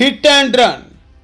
Hit and run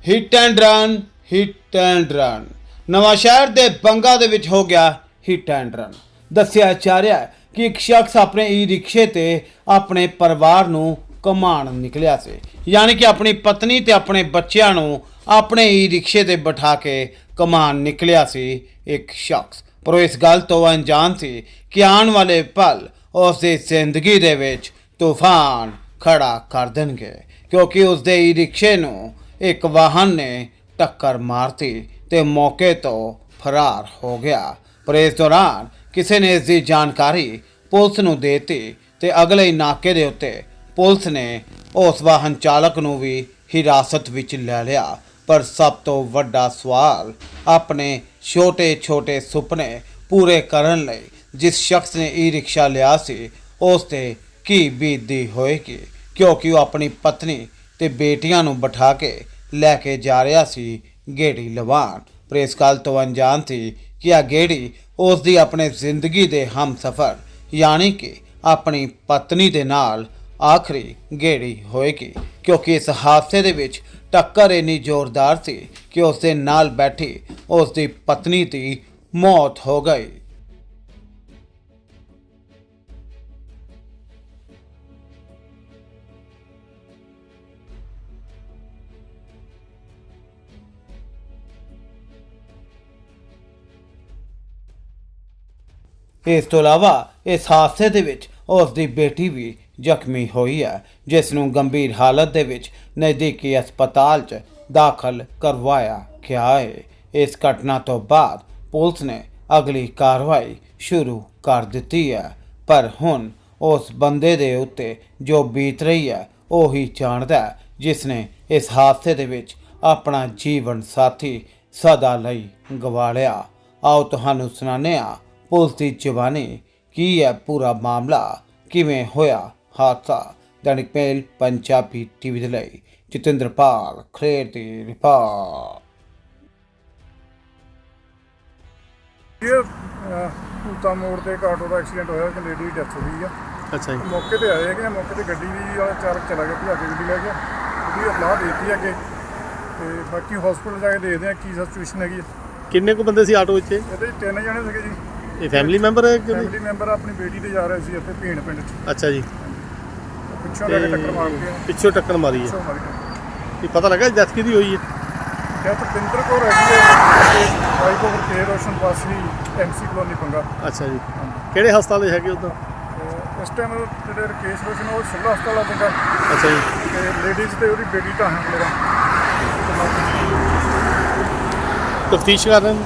hit and run hit and run Nawanshahr ਦੇ ਬੰਗਾ ਦੇ ਵਿੱਚ ਹੋ ਗਿਆ ਹਿੱਟ ਐਂਡ ਰਨ ਦੱਸਿਆ ਜਾ ਰਿਹਾ ਕਿ ਇੱਕ ਸ਼ਖਸ ਆਪਣੇ ਈ ਰਿਕਸ਼ੇ ਤੇ ਆਪਣੇ ਪਰਿਵਾਰ ਨੂੰ ਕਮਾਣ ਨਿਕਲਿਆ ਸੀ। ਯਾਨੀ ਕਿ ਆਪਣੀ ਪਤਨੀ ਤੇ ਆਪਣੇ ਬੱਚਿਆਂ ਨੂੰ ਆਪਣੇ ਈ ਰਿਕਸ਼ੇ ਤੇ ਬਿਠਾ ਕੇ ਕਮਾਣ ਨਿਕਲਿਆ ਸੀ ਇੱਕ ਸ਼ਖਸ। ਪਰ ਉਹ ਇਸ ਗੱਲ ਤੋਂ ਅਣਜਾਣ ਸੀ ਕਿ ਆਉਣ ਵਾਲੇ ਪਲ ਉਸ ਦੀ ਜ਼ਿੰਦਗੀ ਦੇ ਵਿੱਚ ਤੂਫਾਨ ਖੜਾ ਕਰ ਦੇਣਗੇ, ਕਿਉਂਕਿ ਉਸ ਦੇ ਈ ਰਿਕਸ਼ੇ ਨੂੰ ਇੱਕ ਵਾਹਨ ਨੇ ਟੱਕਰ ਮਾਰਤੀ ਤੇ ਮੌਕੇ ਤੋਂ ਫਰਾਰ ਹੋ ਗਿਆ। ਪਰ ਇਸ ਦੌਰਾਨ ਕਿਸੇ ਨੇ ਇਸ ਦੀ ਜਾਣਕਾਰੀ ਪੁਲਿਸ ਨੂੰ ਦੇਤੀ ਦਿੱਤੀ ਤੇ ਅਗਲੇ ਹੀ ਨਾਕੇ ਦੇ ਉੱਤੇ ਪੁਲਿਸ ਨੇ ਉਸ ਵਾਹਨ ਚਾਲਕ ਨੂੰ ਵੀ ਹਿਰਾਸਤ ਵਿੱਚ ਲੈ ਲਿਆ। ਪਰ ਸਭ ਤੋਂ ਵੱਡਾ ਸਵਾਲ ਆਪਣੇ ਛੋਟੇ-ਛੋਟੇ ਸੁਪਨੇ ਪੂਰੇ ਕਰਨ ਲਈ ਜਿਸ ਸ਼ਖਸ ਨੇ ਈ ਰਿਕਸ਼ਾ ਲਿਆ ਸੀ, ਉਸ ਤੇ ਕੀ ਬੀਤਦੀ ਹੋਏਗੀ? ਕਿਉਂਕਿ ਉਹ ਆਪਣੀ ਪਤਨੀ ਤੇ ਬੇਟੀਆਂ ਨੂੰ ਬਿਠਾ ਕੇ ਲੈ ਕੇ ਜਾ ਰਿਹਾ ਸੀ ਗੇੜੀ ਲਵਾਨ ਪਰ ਇਸ ਗੱਲ ਤੋਂ ਅਣਜਾਣ ਸੀ ਕਿ ਆ ਗੇੜੀ ਉਸ ਦੀ ਆਪਣੇ ਜ਼ਿੰਦਗੀ ਦੇ ਹਮਸਫਰ, ਯਾਨੀ ਕਿ ਆਪਣੀ ਪਤਨੀ ਦੇ ਨਾਲ ਆਖਰੀ ਗੇੜੀ ਹੋਏਗੀ। ਕਿਉਂਕਿ ਇਸ ਹਾਦਸੇ ਦੇ ਵਿੱਚ ਟੱਕਰ ਇੰਨੀ ਜ਼ੋਰਦਾਰ ਸੀ ਕਿ ਉਸ ਦੇ ਨਾਲ ਬੈਠੀ ਉਸ ਦੀ ਪਤਨੀ ਦੀ ਮੌਤ ਹੋ ਗਈ। ਇਸ ਤੋਂ ਇਲਾਵਾ ਇਸ ਹਾਦਸੇ ਦੇ ਵਿੱਚ ਉਸ ਦੀ ਬੇਟੀ ਵੀ ਜ਼ਖਮੀ ਹੋਈ ਹੈ, ਜਿਸ ਨੂੰ ਗੰਭੀਰ ਹਾਲਤ ਦੇ ਵਿੱਚ ਨਜ਼ਦੀਕੀ ਹਸਪਤਾਲ 'ਚ ਦਾਖਲ ਕਰਵਾਇਆ ਗਿਆ ਹੈ। ਇਸ ਘਟਨਾ ਤੋਂ ਬਾਅਦ ਪੁਲਿਸ ਨੇ ਅਗਲੀ ਕਾਰਵਾਈ ਸ਼ੁਰੂ ਕਰ ਦਿੱਤੀ ਹੈ, ਪਰ ਹੁਣ ਉਸ ਬੰਦੇ ਦੇ ਉੱਤੇ ਜੋ ਬੀਤ ਰਹੀ ਹੈ, ਉਹ ਹੀ ਜਾਣਦਾ ਹੈ, ਜਿਸ ਨੇ ਇਸ ਹਾਦਸੇ ਦੇ ਵਿੱਚ ਆਪਣਾ ਜੀਵਨ ਸਾਥੀ ਸਦਾ ਲਈ ਗਵਾ ਲਿਆ। ਆਓ ਤੁਹਾਨੂੰ ਸੁਣਾਉਂਦੇ ਹਾਂ ਪੁਲਿਸ ਦੀ ਜ਼ੁਬਾਨੀ ਕੀ ਹੈ ਪੂਰਾ ਮਾਮਲਾ ਕਿਵੇਂ ਹੋਇਆ ਹਾਦਸਾ? ਦੈਨਿਕ ਮੇਲ ਪੰਜਾਬੀ ਟੀਵੀ ਦੇ ਲਈ ਜਤਿੰਦਰਪਾਲ ਖਰੇਰ ਦੀ ਰਿਪੋਰਟ। ਇਹ ਮੋੜ ਤੇ ਇੱਕ ਆਟੋ ਦਾ ਐਕਸੀਡੈਂਟ ਹੋਇਆ ਕਿ ਲੇਡੀ ਦੀ ਡੈਥ ਹੋ ਗਈ ਆ। ਅੱਛਾ ਜੀ। ਮੌਕੇ ਤੇ ਆਏ ਹੈਗੇ ਆ, ਮੌਕੇ ਤੇ ਗੱਡੀ ਵੀ ਵਾਲਾ ਚਾਲਕ ਚਲਾ ਗਿਆ ਭਜਾ ਕੇ ਗੱਡੀ ਲੈ ਗਿਆ। ਉਹਦੀ ਅਪਲਾਹ ਦੇਤੀ ਅੱਗੇ। ਤੇ ਬਾਕੀ ਹਸਪੀਟਲ ਜਾ ਕੇ ਦੇਖਦੇ ਆ ਕੀ ਸਿਚੁਏਸ਼ਨ ਹੈਗੀ ਆ। ਕਿੰਨੇ ਕੁ ਬੰਦੇ ਸੀ ਆਟੋ ਵਿੱਚ ਇਹ? ਇਹਦੇ 'ਚ ਤਿੰਨ ਜਣੇ ਸੀਗੇ ਜੀ। ਇਹ ਫੈਮਿਲੀ ਮੈਂਬਰ ਹੈ ਕਿ ਫੈਮਿਲੀ ਮੈਂਬਰ ਆਪਣੀ ਬੇਟੀ ਤੇ ਜਾ ਰਹੇ ਸੀ ਇੱਥੇ ਭੀਣ ਪਿੰਡ 'ਚ। ਅੱਛਾ ਜੀ। ਪਿੱਛੋਂ ਜਾ ਕੇ ਟੱਕਰ ਮਾਰ ਕੇ। ਪਿੱਛੋਂ ਟੱਕਰ ਮਾਰੀ ਹੈ। ਪਿੱਛੋਂ ਮਾਰੀ ਟੱਕਰ ਇਹ ਪਤਾ ਲੱਗਾ ਡੈਥ ਕਿਹਦੀ ਹੋਈ ਹੈ? ਕਿਆ ਤਾਂ ਪਿੰਦਰ ਕੌਰ ਹੈਗੀ ਹੈ। ਵਾਈਫ ਆਫ ਕੇ ਰੋਸ਼ਨ ਵਾਸੀ ਐਮਸੀ ਕਲੋਨੀ ਪੰਗਾ। ਅੱਛਾ ਜੀ। ਕਿਹੜੇ ਹਸਪਤਾਲ ਦੇ ਹੈਗੇ ਉਦੋਂ? ਤੇ ਇਸ ਟਾਈਮ ਜਿਹੜੇ ਰਕੇਸ਼ ਰੋਸ਼ਨ ਉਹ ਸਿਵਲ ਹਸਪਤਾਲ ਆ ਪੰਗਾ ਅੱਛਾ ਜੀ। ਤੇ ਲੇਡੀਜ਼ ਤੇ ਉਹਦੀ ਬੇਟੀ ਤਾਂ ਹੈ ਮੇਰਾ ਤਫਤੀਸ਼ ਕਰ ਰਹੇ ਨੇ?